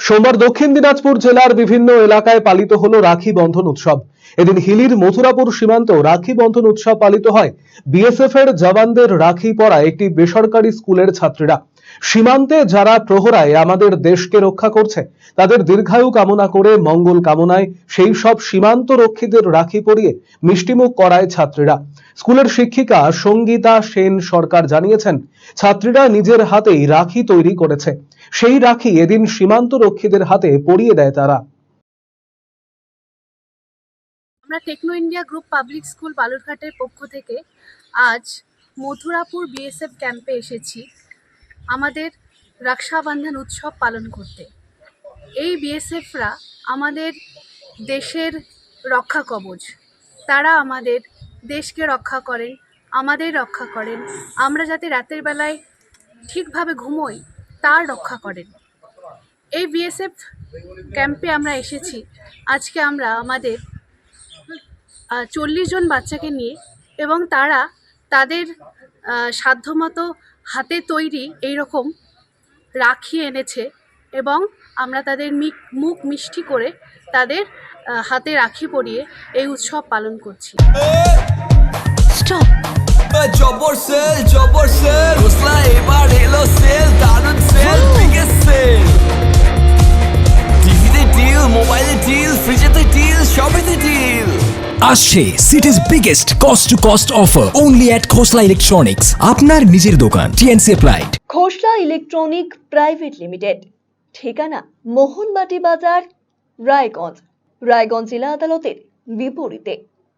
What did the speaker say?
সোমবার দক্ষিণ দিনাজপুর জেলার বিভিন্ন এলাকায় পালিত হলো রাখি বন্ধন উৎসব। এদিন হিলির মথুরাপুর সীমান্ত রাখি বন্ধন উৎসব পালিত হয়। বিএসএফ এর জওয়ানদের রাখি পরা একটি বেসরকারি স্কুলের ছাত্রীরা। সীমান্তে যারা প্রহরায় আমাদের দেশকে রক্ষা করছে, তাদের দীর্ঘায়ু কামনা করে মঙ্গল কামনায় সেই সব সীমান্ত রক্ষীদের রাখি পরিয়ে মিষ্টিমুখ করায় ছাত্রীরা। স্কুলের শিক্ষিকা সঙ্গীতা সেন সরকার জানিয়েছেন, ছাত্রীরা নিজের হাতেই রাখি তৈরি করেছে। সেই রাখি এদিন সীমান্ত রক্ষীদের হাতে পরিয়ে দেয় তারা। আমরা Techno India group public school বালুরঘাটের পক্ষ থেকে আজ মথুরাপুর বিএসএফ ক্যাম্পে এসেছি। আমাদের রক্ষাবন্ধন উৎসব পালন করতে। এই বিএসএফরা আমাদের দেশের রক্ষা কবচ তারা আমাদের দেশকে রক্ষা করেন, আমাদের রক্ষা করেন, আমরা যাতে রাতের বেলায় ঠিকভাবে ঘুমোই, তার রক্ষা করেন। এই বিএসএফ ক্যাম্পে আমরা এসেছি। আজকে আমরা আমাদের চল্লিশ জন বাচ্চাকে নিয়ে এবং তারা তাদের সাধ্যমতো হাতে তৈরি এই রকম রাখি এনেছে। এবং আমরা তাদের মুখ মিষ্টি করে তাদের হাতে রাখি পরিয়ে এই উৎসব পালন করছি। স্টপ। জবর সেল জবর সেল। এবার এলো সেল সেল বিগেস্ট সেল। টিভিতে ডিল মোবাইলে ডিল ফ্রিজেতে ডিল সবেতে ডিল আসছে city's biggest cost to cost offer only at Khosla electronics আপনার নিজের দোকান TNC applied Khosla electronic private limited ঠিকানা মোহনবাটি বাজার রায়গঞ্জ। রায়গঞ্জ জেলা আদালতের বিপরীতে।